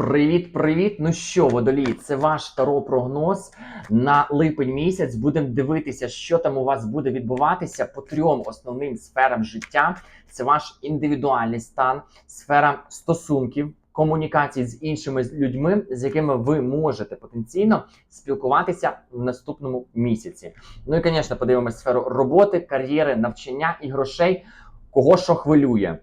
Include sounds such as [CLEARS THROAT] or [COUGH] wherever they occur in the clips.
Привіт-привіт! Ну що, водолій, це ваш таро прогноз на липень місяць. Будемо дивитися, що там у вас буде відбуватися по трьом основним сферам життя. Це ваш індивідуальний стан, сфера стосунків, комунікації з іншими людьми, з якими ви можете потенційно спілкуватися в наступному місяці. Ну і, звісно, подивимося сферу роботи, кар'єри, навчання і грошей. Кого що хвилює,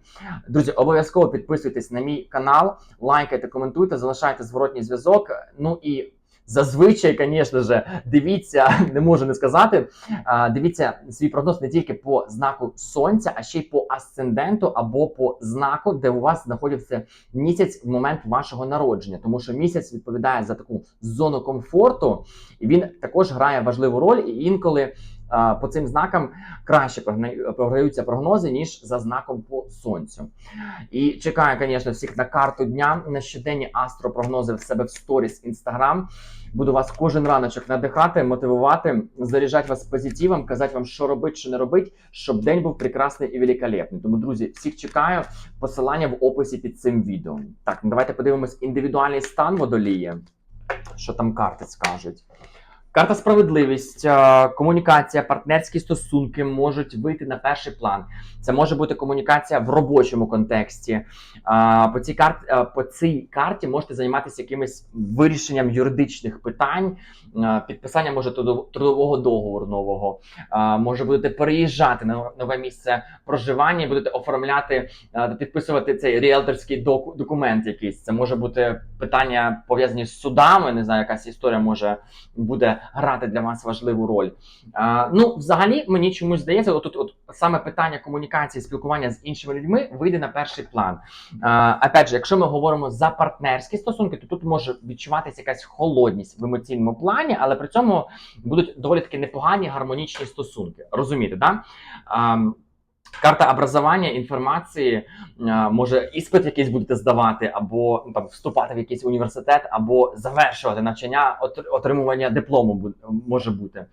друзі, обов'язково підписуйтесь на мій канал, лайкайте, коментуйте, залишайте зворотній зв'язок. Ну і зазвичай, звісно ж, дивіться, [LAUGHS] не можу не сказати. Дивіться свій прогноз не тільки по знаку сонця, а ще й по асценденту або по знаку, де у вас знаходився місяць в момент вашого народження, тому що місяць відповідає за таку зону комфорту, і він також грає важливу роль. І інколи по цим знакам краще програються прогнози, ніж за знаком по сонцю. І чекаю, звісно, всіх на карту дня, на щоденні астропрогнози в себе в сторіс Інстаграм. Буду вас кожен раночок надихати, мотивувати, заряджати вас позитивом, казати вам, що робити, що не робити, щоб день був прекрасний і великолепний. Тому, друзі, всіх чекаю. Посилання в описі під цим відео. Так, давайте подивимось індивідуальний стан водолія. Що там карти скажуть? Карта справедливість, комунікація, партнерські стосунки можуть вийти на перший план. Це може бути комунікація в робочому контексті. По цій карті, по цій карті можете займатися якимось вирішенням юридичних питань, підписання може трудов- трудового договору нового. Може будете переїжджати на нове місце проживання, будете оформляти підписувати цей ріелторський доку- документ. Якийсь це може бути питання пов'язані з судами. Не знаю, якась історія може буде грати для вас важливу роль. А, ну, взагалі, мені чомусь здається, отут, от саме питання комунікації, спілкування з іншими людьми вийде на перший план. А, опять же, якщо ми говоримо за партнерські стосунки, то тут може відчуватися якась холодність в емоційному плані, але при цьому будуть доволі таки непогані гармонічні стосунки. Розумієте, да? А, Карта образування інформації може іспит якийсь будете здавати, або ну, там вступати в якийсь університет, або завершувати навчання, отримування диплому може бути.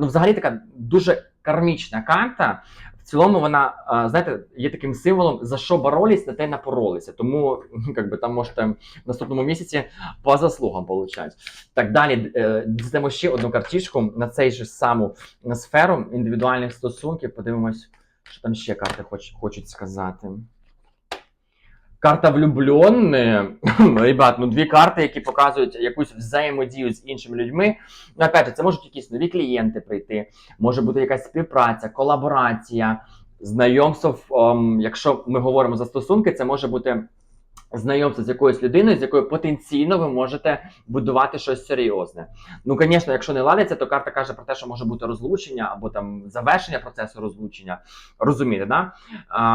Ну, взагалі така дуже кармічна карта. В цілому вона, знаєте, є таким символом, за що боролись, на те напоролися. Тому [LAUGHS] як би, там можете в наступному місяці по заслугам получати. Так далі е, дізнаємо ще одну картішку на цей же саму сферу індивідуальних стосунків. Подивимось, що там ще карти хоч, хочуть сказати. Карта влюбленные. [CLEARS THROAT] Ребят, ну дві карти, які показують якусь взаємодію з іншими людьми. Ну, опять же, це можуть якісь нові клієнти прийти, може бути якась співпраця, колаборація, знайомство. ем, якщо ми говоримо за стосунки, це може бути знайомство з якоюсь людиною, з якою потенційно ви можете будувати щось серйозне. Ну, звісно, якщо не ладиться, то карта каже про те, що може бути розлучення або там завершення процесу розлучення. Розумієте, да?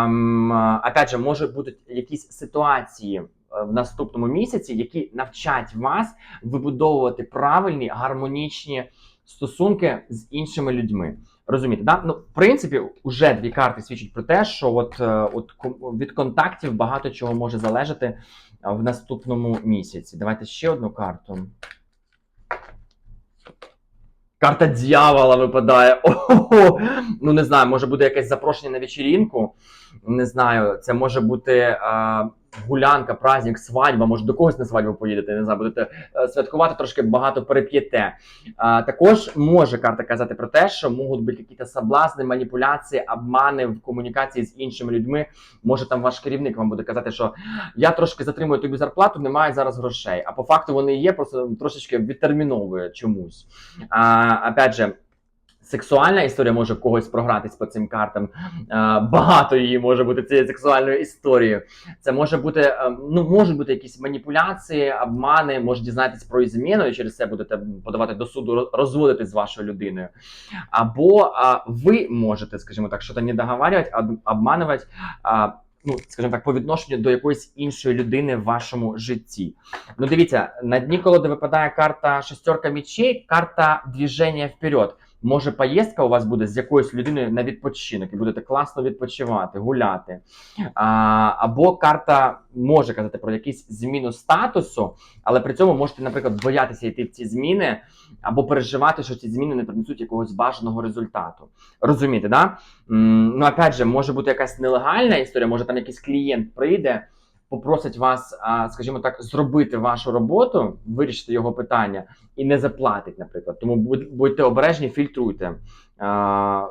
Ем, опять же, можуть бути якісь ситуації. е, В наступному місяці, які навчать вас вибудовувати правильні гармонічні стосунки з іншими людьми. Розумієте, да? Ну, в принципі, вже дві карти свідчать про те, що от, е, от від контактів багато чого може залежати е, в наступному місяці. Давайте ще одну карту. Карта дьявола випадає. [LAUGHS] Ого! Ну не знаю, може бути якесь запрошення на вечірінку. Не знаю, це може бути е, гулянка, праздник, свадьба. Може до когось на свадьбу поїдете. Не знаю, будете е, святкувати, трошки багато переп'єте. Також може карта казати про те, що можуть бути якісь соблазни, маніпуляції, обмани в комунікації з іншими людьми. Може там ваш керівник вам буде казати, що я трошки затримую тобі зарплату, немає зараз грошей. А по факту вони є, просто трошечки відтерміновує чомусь. А, опять же. Сексуальна історія може когось програтись по цим картам. Багато її може бути цієї сексуальної історії. Це може бути, е, ну можуть бути якісь маніпуляції, обмани, може дізнатись про зміну і через це будете подавати до суду, роз- розводитись з вашою людиною. Або ви можете, скажімо так, щось не договарювати, а обманувати. Ну, скажімо так, по відношенню до якоїсь іншої людини в вашому житті. Ну, дивіться, на дні колоди випадає карта шестерка мечей, карта движення вперед. Може, поїздка у вас буде з якоюсь людиною на відпочинок, і будете класно відпочивати, гуляти. А, або карта може казати про якусь зміну статусу, але при цьому можете, наприклад, боятися йти в ці зміни, або переживати, що ці зміни не принесуть якогось бажаного результату. Розумієте, да? Ну, опять же, може бути якась нелегальна історія, може там якийсь клієнт прийде. Попросить вас, скажімо так, зробити вашу роботу, вирішити його питання і не заплатить, наприклад. Тому будь- будьте обережні, фільтруйте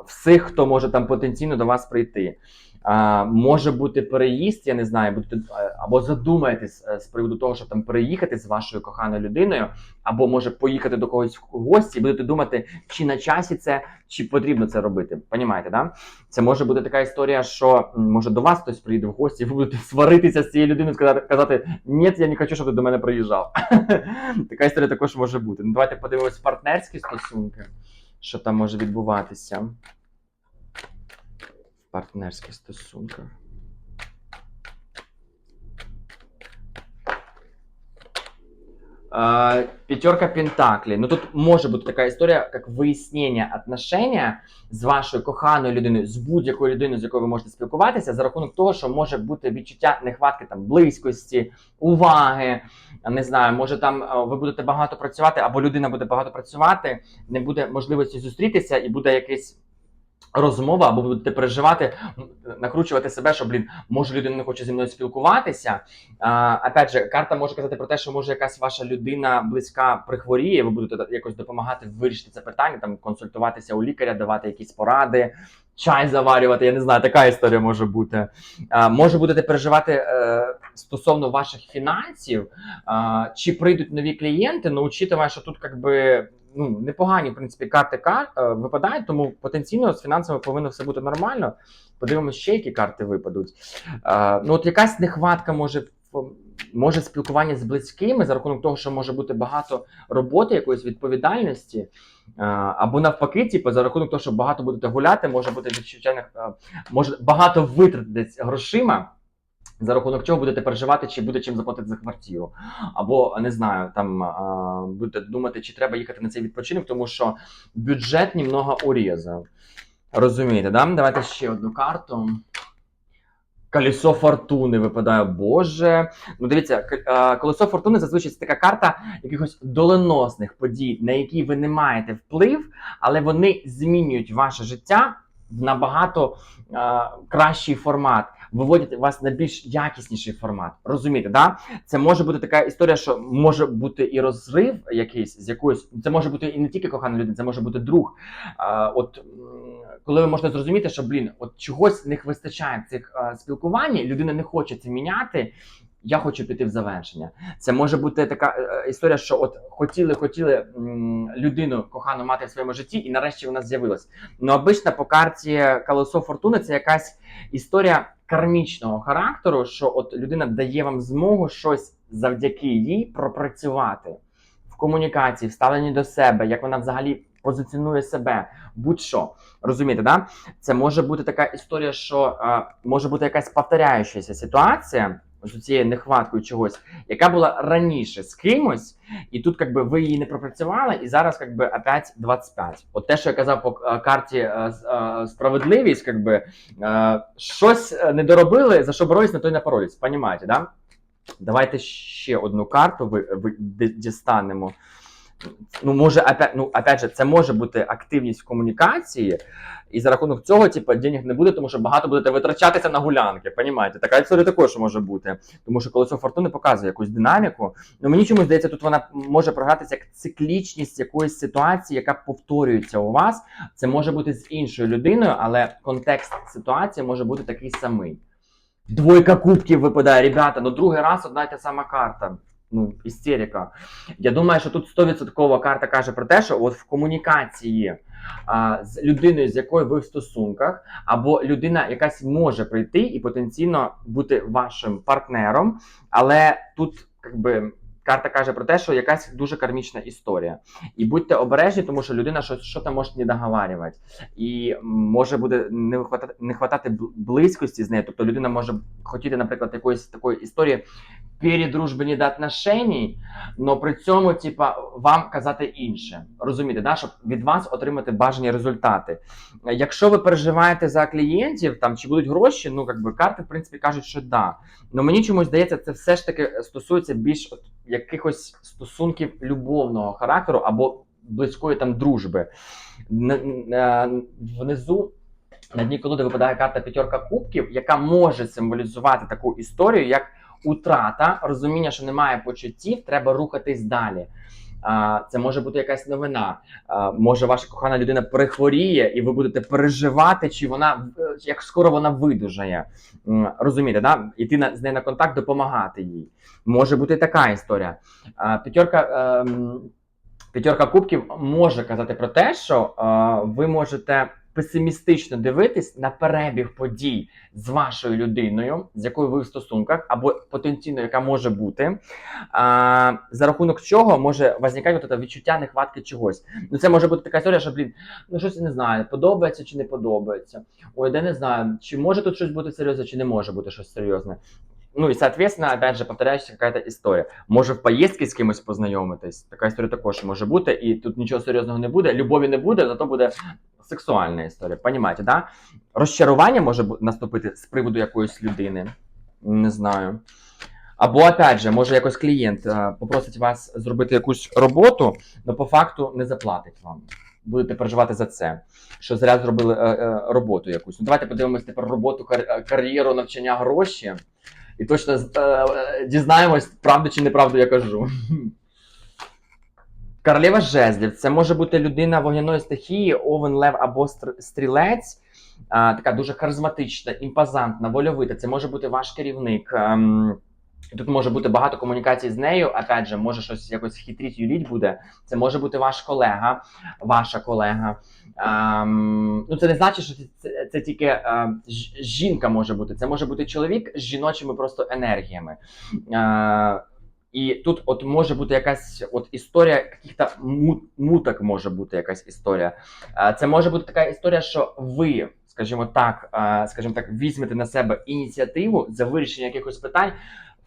всіх, хто може там потенційно до вас прийти. А, може бути переїзд, я не знаю, будете е, або задумаєтесь е, з приводу того, щоб там переїхати з вашою коханою людиною, або може поїхати до когось в гості, і будете думати, чи на часі це, чи потрібно це робити. Понімаєте, да? Це може бути така історія, що може до вас хтось приїде в гості, і ви будете сваритися з цією людиною, сказати, казати, ні, я не хочу, щоб ти до мене приїжджав. [LAUGHS] така історія також може бути. Ну, давайте подивимось партнерські стосунки, що там може відбуватися. Партнерських стосунках. Пятерка Пентаклей. Ну тут може бути така історія, як вияснення отношення з вашою коханою людиною, з будь-якою людиною, з якою ви можете спілкуватися, за рахунок того, що може бути відчуття нехватки там близькості, уваги. Не знаю, може там е, ви будете багато працювати, або людина буде багато працювати, не буде можливості зустрітися, і буде якийсь. Розмова, або будете переживати, накручувати себе, що блін, може людина не хоче зі мною спілкуватися. А, опять же, карта може казати про те, що може якась ваша людина близька прихворіє, ви будете якось допомагати вирішити це питання, там консультуватися у лікаря, давати якісь поради, чай заварювати. Я не знаю, така історія може бути. А, може будете переживати е, стосовно ваших фінансів, а, чи прийдуть нові клієнти, ну учитывая, що тут якби. Ну, непогані, в принципі, карти кар, е, випадають, тому потенційно з фінансами повинно все бути нормально. Подивимося, ще які карти випадуть. Е, ну, от якась нехватка може може спілкування з близькими за рахунок того, що може бути багато роботи, якоїсь відповідальності, е, або навпаки, типу, за рахунок того, що багато будете гуляти, може бути відчуття, е, може багато витратитись грошима. За рахунок чого будете переживати, чи буде чим заплатити за квартиру, або не знаю, там а, будете думати, чи треба їхати на цей відпочинок, тому що бюджет немного урізав. Розумієте, да? Давайте ще одну карту. Колесо фортуни випадає, Боже. Ну, дивіться, колесо фортуни зазвичай це така карта якихось доленосних подій, на які ви не маєте вплив, але вони змінюють ваше життя в набагато е, кращий формат, виводять вас на більш якісніший формат. Розумієте, да? Це може бути така історія, що може бути і розрив якийсь з якоюсь. Це може бути і не тільки кохана людина, це може бути друг. А, от коли ви можете зрозуміти, що блін, от чогось не вистачає цих а, спілкувань, людина не хоче це міняти. Я хочу піти в завершення. Це може бути така е, історія, що от хотіли, хотіли людину кохану мати в своєму житті, і нарешті вона з'явилась. Ну, обично по карті колесо фортуни це якась історія кармічного характеру, що от людина дає вам змогу щось завдяки їй пропрацювати в комунікації, в ставленні до себе, як вона взагалі позиціонує себе, будь-що. Розумієте, да? Це може бути така історія, що е, може бути якась повторяючася ситуація з цією нехваткою чогось, яка була раніше з кимось, і тут якби ви її не пропрацювали, і зараз якби опять 25. От те, що я казав по е, карті е, е, справедливість, якби щось не доробили, за що боролись, на той не напоролись. Понімаєте, да? Давайте ще одну карту ви, ви дістанемо. Ну, може, опять, ну, опять же, це може бути активність в комунікації, і за рахунок цього, типу, денег не буде, тому що багато будете витрачатися на гулянки. Понімаєте? Така історія також може бути. Тому що колесо фортуни показує якусь динаміку. Ну мені чомусь здається, тут вона може програтися як циклічність якоїсь ситуації, яка повторюється у вас. Це може бути з іншою людиною, але контекст ситуації може бути такий самий. Двойка кубків випадає, ребята. Ну другий раз одна й та сама карта. Ну, істерика. Я думаю, що тут 100% карта каже про те, що от в комунікації а, з людиною, з якою ви в стосунках, або людина якась може прийти і потенційно бути вашим партнером, але тут якби. Карта каже про те, що якась дуже кармічна історія. І будьте обережні, тому що людина щось що там може не договарювати. І може буде не хватати, не хватати близькості з нею. Тобто людина може хотіти, наприклад, якоїсь такої історії передружби не до отношеній, але при цьому, типа, вам казати інше. Розумієте, да? щоб від вас отримати бажані результати. Якщо ви переживаєте за клієнтів, там чи будуть гроші, ну якби карти, в принципі, кажуть, що да. Ну мені чомусь здається, це все ж таки стосується більш от, якихось стосунків любовного характеру або близької там дружби. Н- Внизу на дні колоди випадає карта п'ятерка кубків, яка може символізувати таку історію, як утрата, розуміння, що немає почуттів, треба рухатись далі. Це може бути якась новина. Може, ваша кохана людина прихворіє, і ви будете переживати, чи вона е, як скоро вона видужає. Розумієте, да? Іти з нею на контакт, допомагати їй. Може бути така історія. П'ятерка. ем, П'ятерка кубків може казати про те, що ви можете песимістично дивитись на перебіг подій з вашою людиною, з якою ви в стосунках, або потенційно, яка може бути. А, за рахунок чого може возникати от відчуття нехватки чогось. Ну це може бути така історія, що блін, ну щось я не знаю, подобається чи не подобається. Ой, де не знаю, чи може тут щось бути серйозне, чи не може бути щось серйозне. Ну и, соответственно, опять же, повторяющаяся какая-то історія. Може в поїздці з кимось познайомитись. Така історія також може бути, і тут нічого серйозного не буде, любові не буде, зато буде сексуальна історія. Понімаєте, да? Розчарування може наступити з приводу якоїсь людини. Не знаю. Або, опять же, може якось клієнт е, попросить вас зробити якусь роботу, але по факту не заплатить вам. Будете переживати за це, що зря зробили е, е, роботу якусь. Ну, давайте подивимось тепер роботу, кар- е, кар'єру, навчання, гроші. І точно е, е, дізнаємось, правду чи неправду я кажу. Королева жезлів це може бути людина вогняної стихії, овен, лев або стрілець. А, така дуже харизматична, імпозантна, вольовита. Це може бути ваш керівник. Ем, Тут може бути багато комунікацій з нею. Опять же, може щось якось хитріть, юліть буде. Це може бути ваш колега, ваша колега. Ем, ну, це не значить, що це, це, тільки е, жінка може бути. Це може бути чоловік з жіночими просто енергіями. Е, і тут от може бути якась от історія каких-то мут, муток може бути якась історія. Це може бути така історія, що ви, скажімо так, скажімо так, візьмете на себе ініціативу за вирішення якихось питань.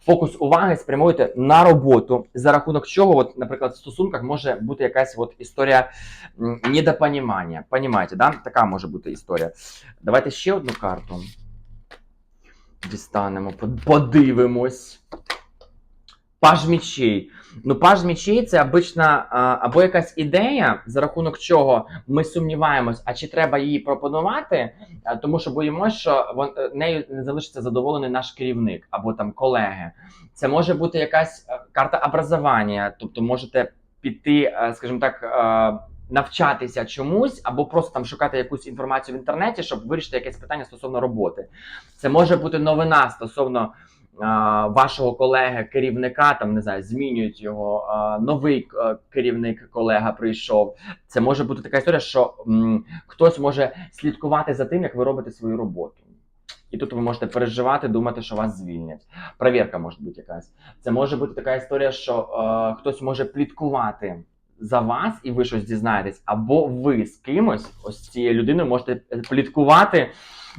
Фокус уваги спрямуєте на роботу, за рахунок чого, от, наприклад, в стосунках може бути якась от історія недопонімання. Понімаєте, да? Така може бути історія. Давайте ще одну карту. Дістанемо, подивимось. Паж мічей. Ну, паж мічей це обична або якась ідея, за рахунок чого ми сумніваємось, а чи треба її пропонувати, тому що боїмося, що вон, е, нею не залишиться задоволений наш керівник або там колеги. Це може бути якась е, карта образування, тобто можете піти, е, скажімо так. Навчатися чомусь або просто там шукати якусь інформацію в інтернеті, щоб вирішити якесь питання стосовно роботи. Це може бути новина стосовно вашого колеги, керівника, там не знаю, змінюють його. новий е, керівник, колега прийшов. Це може бути така історія, що хтось може слідкувати за тим, як ви робите свою роботу. І тут ви можете переживати, думати, що вас звільнять. Перевірка може бути якась. Це може бути така історія, що е, хтось може пліткувати за вас, і ви щось дізнаєтесь, або ви з кимось, ось цією людиною, можете пліткувати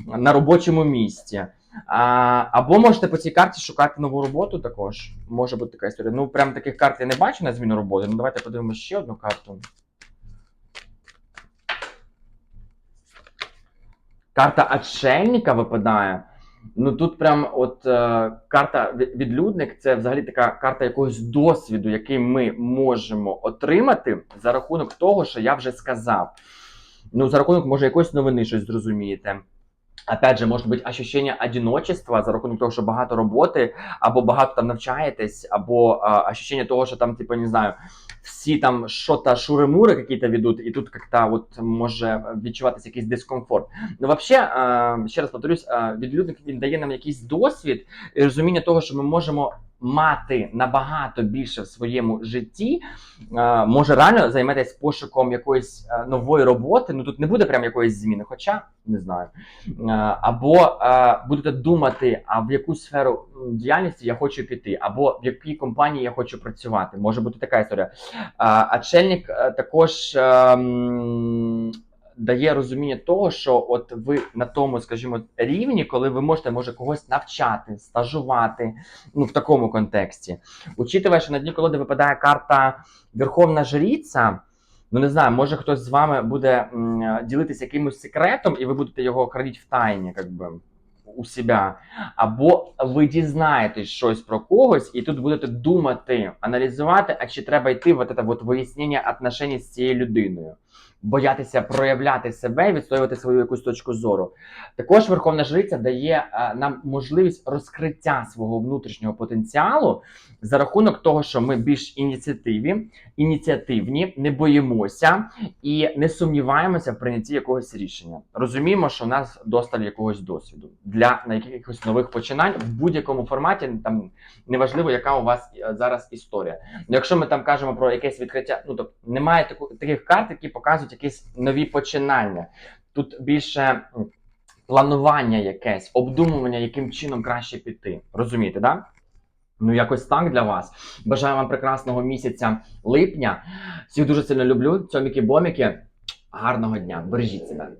на робочому місці. А, або можете по цій карті шукати нову роботу також. Може бути така історія. Ну, прям таких карт я не бачу на зміну роботи. Ну, давайте подивимося ще одну карту. Карта отшельника випадає. Ну тут прям от е, карта ві- відлюдник це взагалі така карта якогось досвіду, який ми можемо отримати за рахунок того, що я вже сказав. Ну, за рахунок, може, якоїсь новини щось зрозумієте. Опять же, може бути ощущення одиночества за рахунок того, що багато роботи, або багато там навчаєтесь, або а, ощущення того, що там, типу, не знаю, всі там що-то шури-мури какие-то ведуть, і тут як-то от може відчуватися якийсь дискомфорт. Ну, взагалі, ще раз повторюсь, відлюдник він дає нам якийсь досвід і розуміння того, що ми можемо мати набагато більше в своєму житті. Е, може реально займетесь пошуком якоїсь е, нової роботи. Ну тут не буде прям якоїсь зміни, хоча не знаю. Е, або будете думати, а в яку сферу діяльності я хочу піти, або в якій компанії я хочу працювати. Може бути така історія. А Отшельник е, також. Дає розуміння того, що от ви на тому, скажімо, рівні, коли ви можете може когось навчати, стажувати, ну в такому контексті. Учитывая, що на дні колоди випадає карта Верховна Жриця, ну не знаю, може хтось з вами буде ділитися якимось секретом, і ви будете його хранити в тайні, как би, у себе. Або ви дізнаєтесь щось про когось, і тут будете думати, аналізувати, а чи треба йти в це вияснення отношень з цією людиною. Боятися проявляти себе відстоювати свою якусь точку зору. Також Верховна Жриця дає е, нам можливість розкриття свого внутрішнього потенціалу за рахунок того, що ми більш ініціативі, ініціативні, не боїмося і не сумніваємося в прийнятті якогось рішення. Розуміємо, що в нас досталь якогось досвіду для на якихось нових починань в будь-якому форматі. Там неважливо, яка у вас е, зараз історія. Ну, якщо ми там кажемо про якесь відкриття, ну тобто немає таких карт, які показують якісь нові починання. Тут більше планування якесь, обдумування, яким чином краще піти. Розумієте, да? Ну, якось так для вас. Бажаю вам прекрасного місяця липня. Всіх дуже сильно люблю. Цьоміки-боміки. Гарного дня. Бережіть себе.